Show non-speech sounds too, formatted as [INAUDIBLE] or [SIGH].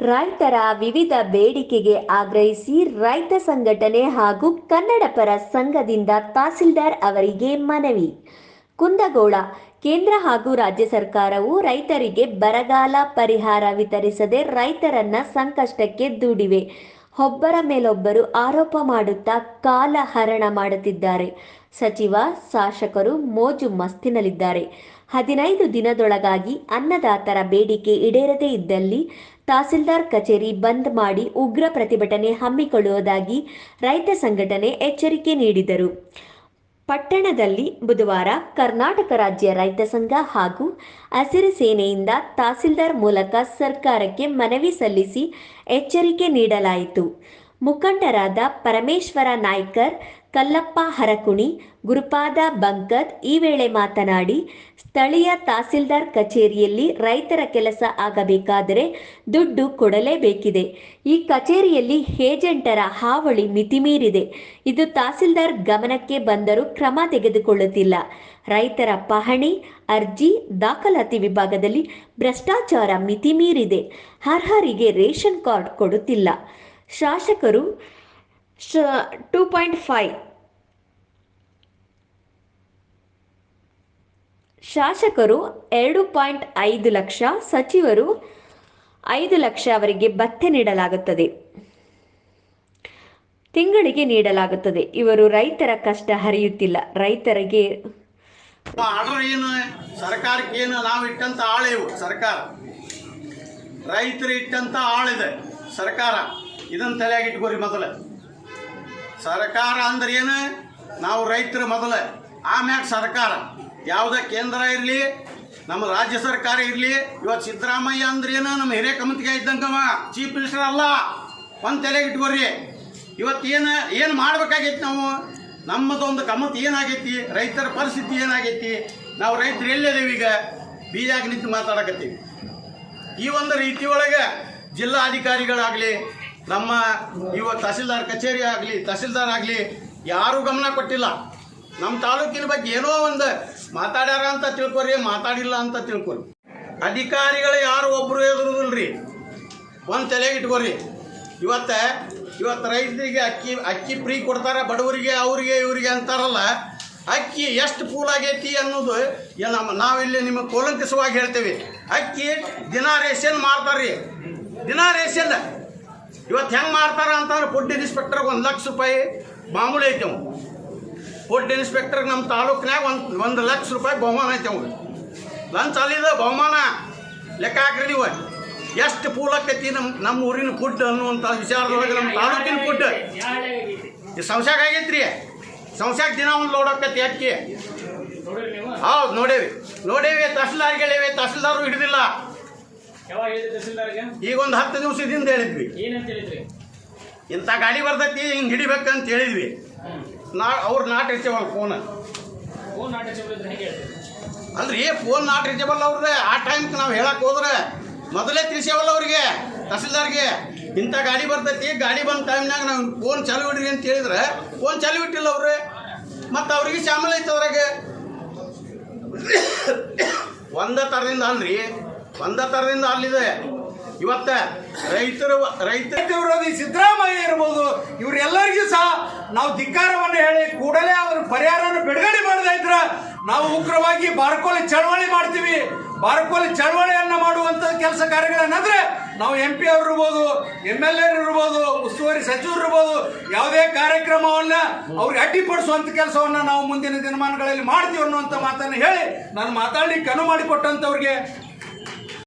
ರೈತರ ವಿವಿಧ ಬೇಡಿಕೆಗೆ ಆಗ್ರಹಿಸಿ ರೈತ ಸಂಘಟನೆ ಹಾಗೂ ಕನ್ನಡಪರ ಸಂಘದಿಂದ ತಹಸೀಲ್ದಾರ್ ಅವರಿಗೆ ಮನವಿ. ಕುಂದಗೋಳ, ಕೇಂದ್ರ ಹಾಗೂ ರಾಜ್ಯ ಸರ್ಕಾರವು ರೈತರಿಗೆ ಬರಗಾಲ ಪರಿಹಾರ ವಿತರಿಸದೆ ರೈತರನ್ನ ಸಂಕಷ್ಟಕ್ಕೆ ದೂಡಿವೆ. ಒಬ್ಬರ ಮೇಲೊಬ್ಬರು ಆರೋಪ ಮಾಡುತ್ತಾ ಕಾಲ ಹರಣ ಮಾಡುತ್ತಿದ್ದಾರೆ. ಸಚಿವ, ಶಾಸಕರು ಮೋಜು ಮಸ್ತಿನಲ್ಲಿದ್ದಾರೆ. ಹದಿನೈದು ದಿನದೊಳಗಾಗಿ ಅನ್ನದಾತರ ಬೇಡಿಕೆ ಈಡೇರದೇ ಇದ್ದಲ್ಲಿ ತಹಸೀಲ್ದಾರ್ ಕಚೇರಿ ಬಂದ್ ಮಾಡಿ ಉಗ್ರ ಪ್ರತಿಭಟನೆ ಹಮ್ಮಿಕೊಳ್ಳುವುದಾಗಿ ರೈತ ಸಂಘಟನೆ ಎಚ್ಚರಿಕೆ ನೀಡಿದರು. ಪಟ್ಟಣದಲ್ಲಿ ಬುಧವಾರ ಕರ್ನಾಟಕ ರಾಜ್ಯ ರೈತ ಸಂಘ ಹಾಗೂ ಹಸಿರು ಸೇನೆಯಿಂದ ತಹಸೀಲ್ದಾರ್ ಮೂಲಕ ಸರ್ಕಾರಕ್ಕೆ ಮನವಿ ಸಲ್ಲಿಸಿ ಎಚ್ಚರಿಕೆ ನೀಡಲಾಯಿತು. ಮುಖಂಡರಾದ ಪರಮೇಶ್ವರ ನಾಯ್ಕರ್, ಕಲ್ಲಪ್ಪ ಹರಕುಣಿ, ಗುರುಪಾದ ಬಂಕತ್ ಈ ವೇಳೆ ಮಾತನಾಡಿ, ಸ್ಥಳೀಯ ತಹಸೀಲ್ದಾರ್ ಕಚೇರಿಯಲ್ಲಿ ರೈತರ ಕೆಲಸ ಆಗಬೇಕಾದರೆ ದುಡ್ಡು ಕೊಡಲೇಬೇಕಿದೆ. ಈ ಕಚೇರಿಯಲ್ಲಿ ಏಜೆಂಟರ ಹಾವಳಿ ಮಿತಿಮೀರಿದೆ. ಇದು ತಹಸೀಲ್ದಾರ್ ಗಮನಕ್ಕೆ ಬಂದರೂ ಕ್ರಮ ತೆಗೆದುಕೊಳ್ಳುತ್ತಿಲ್ಲ. ರೈತರ ಪಹಣಿ, ಅರ್ಜಿ, ದಾಖಲಾತಿ ವಿಭಾಗದಲ್ಲಿ ಭ್ರಷ್ಟಾಚಾರ ಮಿತಿಮೀರಿದೆ. ಅರ್ಹರಿಗೆ ರೇಷನ್ ಕಾರ್ಡ್ ಕೊಡುತ್ತಿಲ್ಲ. ಶಾಸಕರು ಟೂ ಪಾಯಿಂಟ್ ಫೈವ್. ಶಾಸಕರು ಎರಡು ಪಾಯಿಂಟ್ ಐದು ಲಕ್ಷ, ಸಚಿವರು ಐದು ಲಕ್ಷ ಅವರಿಗೆ ಭತ್ಯೆ ನೀಡಲಾಗುತ್ತದೆ. ತಿಂಗಳಿಗೆ ನೀಡಲಾಗುತ್ತದೆ. ಇವರು ರೈತರ ಕಷ್ಟ ಹರಿಯುತ್ತಿಲ್ಲ. ರೈತರಿಗೆ ಆರ್ಡರ್ ಏನು, ಸರ್ಕಾರಕ್ಕೆ ನಾವು ಇಟ್ಟಂತ ಸರ್ಕಾರ. ರೈತರು ಇಟ್ಟಂತ ಆಳಿದೆ ಸರ್ಕಾರ ಇದನ್ನು ತಲೆಯಾಗಿ ಇಟ್ಕೋರಿ ಮೊದಲ. ಸರ್ಕಾರ ಅಂದ್ರೆ ಏನು? ನಾವು ರೈತರು ಮೊದಲ. ಆಮ್ಯಾಗ ಸರ್ಕಾರ. ಯಾವುದೇ ಕೇಂದ್ರ ಇರಲಿ, ನಮ್ಮ ರಾಜ್ಯ ಸರ್ಕಾರ ಇರಲಿ ಇವತ್ತು ಸಿದ್ದರಾಮಯ್ಯ ಅಂದ್ರೆ ಏನು? ನಮ್ಮ ಹಿರಿಯ ಕಮತಿಗೆ ಇದ್ದಂಗವ, ಚೀಫ್ ಮಿನಿಸ್ಟರ್ ಅಲ್ಲ. ಒಂದು ತಲೆಗೆ ಇಟ್ಕೋರಿ ಇವತ್ತು ಏನು ಏನು ಮಾಡ್ಬೇಕಾಗೈತಿ ನಾವು? ನಮ್ಮದೊಂದು ಕಮತ್ ಏನಾಗೈತಿ? ರೈತರ ಪರಿಸ್ಥಿತಿ ಏನಾಗೈತಿ? ನಾವು ರೈತರು ಈಗ? ಬೀಜಾಗ ನಿಂತು ಮಾತಾಡಕತ್ತೀವಿ. ಈ ಒಂದು ರೀತಿ ಒಳಗೆ ಜಿಲ್ಲಾಧಿಕಾರಿಗಳಾಗಲಿ, ನಮ್ಮ ಇವ ತಹಸೀಲ್ದಾರ್ ಕಚೇರಿ ಆಗಲಿ, ತಹಸೀಲ್ದಾರ್ ಆಗಲಿ, ಯಾರೂ ಗಮನ ಕೊಟ್ಟಿಲ್ಲ. ನಮ್ಮ ತಾಲೂಕಿನ ಬಗ್ಗೆ ಏನೋ ಒಂದು ಮಾತಾಡ್ಯಾರ ಅಂತ ತಿಳ್ಕೊರಿ, ಮಾತಾಡಿಲ್ಲ ಅಂತ ತಿಳ್ಕೊರಿ. ಅಧಿಕಾರಿಗಳು ಯಾರು ಒಬ್ಬರು ಎದುರುದಿಲ್ರಿ? ಒಂದು ತಲೆಗೆ ಇಟ್ಕೊರಿ. ಇವತ್ತ, ಇವತ್ತು ರೈತರಿಗೆ ಅಕ್ಕಿ ಅಕ್ಕಿ ಫ್ರೀ ಕೊಡ್ತಾರೆ, ಬಡವರಿಗೆ, ಅವರಿಗೆ, ಇವರಿಗೆ ಅಂತಾರಲ್ಲ, ಅಕ್ಕಿ ಎಷ್ಟು ಪೂಲ್ ಆಗೈತಿ ಅನ್ನೋದು ನಮ್ಮ ನಾವಿಲ್ಲಿ ನಿಮಗೆ ಕೂಲಂಕಷವಾಗಿ ಹೇಳ್ತೇವೆ. ಅಕ್ಕಿ ದಿನ ರೇಷನ್ ಮಾರ್ತಾರ್ರಿ. ದಿನ ರೇಷನ್ ಇವತ್ತು ಹೆಂಗೆ ಮಾಡ್ತಾರ ಅಂತಂದ್ರೆ ಫುಡ್ ಇನ್ಸ್ಪೆಕ್ಟರ್ಗೆ ಒಂದು ಲಕ್ಷ ರೂಪಾಯಿ ಮಾಮೂಲಿ ಐತೆ ಅವ್ನು ಫುಡ್ ಇನ್ಸ್ಪೆಕ್ಟರ್ಗೆ ನಮ್ಮ ತಾಲೂಕಿನಾಗ ಒಂದು ಒಂದು ಲಕ್ಷ ರೂಪಾಯಿ ಬಹುಮಾನ ಐತೆ ಅವ್ನು ಲಂಚ್ ಅಲ್ಲಿದ ಬಹುಮಾನ ಲೆಕ್ಕ ಹಾಕ್ರಿ ನೀವು. ಎಷ್ಟು ಪೂಲಕ್ಕೈತಿ ನಮ್ಮ ನಮ್ಮ ಊರಿನ ಫುಡ್ ಅನ್ನುವಂಥ ವಿಚಾರದೊಳಗೆ ನಮ್ಮ ತಾಲೂಕಿನ ಫುಡ್ ಈ ಸಂಸಾಗ ಆಗೈತ್ರಿ. ಸಂಸ್ಯಾಗ ದಿನ ಒಂದು ಲೋಡ್ ಆಕೈತಿ ಅಕ್ಕಿ. ಹೌದು ನೋಡೇವಿ. ನೋಡೇವಿ ತಹಸೀಲ್ದಾರ್ಗೆ ಹೇಳಿವಿ ತಹಸೀಲ್ದಾರು ಹಿಡಿದಿಲ್ಲ. ಈಗ ಒಂದು ಹತ್ತು ದಿವಸದಿಂದ ಹೇಳಿದ್ವಿ. ಏನಂತ ಹೇಳಿದ್ರಿ? ಇಂಥ ಗಾಡಿ ಬರ್ತೈತಿ ಹಿಂಗೆ ಹಿಡಿಬೇಕಂತ ಹೇಳಿದ್ವಿ. ನಾ ಅವ್ರು ನಾಟ್ ಇರ್ತೀವಲ್ಲ ಫೋನ್ ಅಲ್ರಿ ಫೋನ್ ನಾಟ್ ರಿಚೇಬಲ್ ಅವ್ರದ್ದೆ ಆ ಟೈಮ್ಗೆ ನಾವು ಹೇಳಕ್ ಹೋದ್ರೆ ಮೊದಲೇ ತಿಳಿಸೇವಲ್ಲ ಅವ್ರಿಗೆ ತಹಸೀಲ್ದಾರ್ಗೆ. ಇಂಥ ಗಾಡಿ ಬರ್ತೈತಿ ಗಾಡಿ ಬಂದ ಟೈಮ್ನಾಗ ನಾವು ಫೋನ್ ಚಾಲು ಇಡ್ರಿ ಅಂತ ಹೇಳಿದ್ರೆ ಫೋನ್ ಚಾಲು ಇಟ್ಟಿಲ್ಲ ಅವ್ರೆ ಮತ್ತು ಅವ್ರಿಗೆ ಶಾಮಲ್ ಐತೆ ಅವ್ರಾಗೆ [COUGHS] ಒಂದ ಥರದಿಂದ ಅಲ್ರಿ ಒಂದ ಥರದಿಂದ ಅಲ್ಲಿದೆ. ಇವತ್ತ ರೈತರು, ರೈತ ವಿರೋಧಿ ಸಿದ್ದರಾಮಯ್ಯ ಇರ್ಬೋದು, ಇವರೆಲ್ಲರಿಗೂ ಸಹ ನಾವು ಧಿಕ್ಕಾರವನ್ನು ಹೇಳಿ ಕೂಡಲೇ ಅವ್ರ ಪರಿಹಾರವನ್ನು ಬಿಡುಗಡೆ ಮಾಡದೇ ಇದ್ರ. ನಾವು ಉಗ್ರವಾಗಿ ಬಾರ್ಕೋಲಿ ಚಳವಳಿ ಮಾಡ್ತೀವಿ. ಬಾರ್ಕೋಲಿ ಚಳವಳಿಯನ್ನ ಮಾಡುವಂತ ಕೆಲಸ ಕಾರ್ಯಗಳನ್ನಂದ್ರೆ ನಾವು ಎಂ ಪಿ ಅವರು ಇರ್ಬೋದು ಎಂ ಎಲ್ ಎ ಇರ್ಬೋದು, ಉಸ್ತುವಾರಿ ಸಚಿವರು ಇರ್ಬೋದು, ಯಾವುದೇ ಕಾರ್ಯಕ್ರಮವನ್ನ ಅವ್ರಿಗೆ ಅಡ್ಡಿಪಡಿಸುವಂತ ಕೆಲಸವನ್ನ ನಾವು ಮುಂದಿನ ದಿನಮಾನಗಳಲ್ಲಿ ಮಾಡ್ತೀವಿ ಅನ್ನುವಂಥ ಮಾತನ್ನು ಹೇಳಿ ನಾನು ಮಾತಾಡ್ಲಿಕ್ಕೆ ಅನುವು ಮಾಡಿಕೊಟ್ಟಂತವ್ರಿಗೆ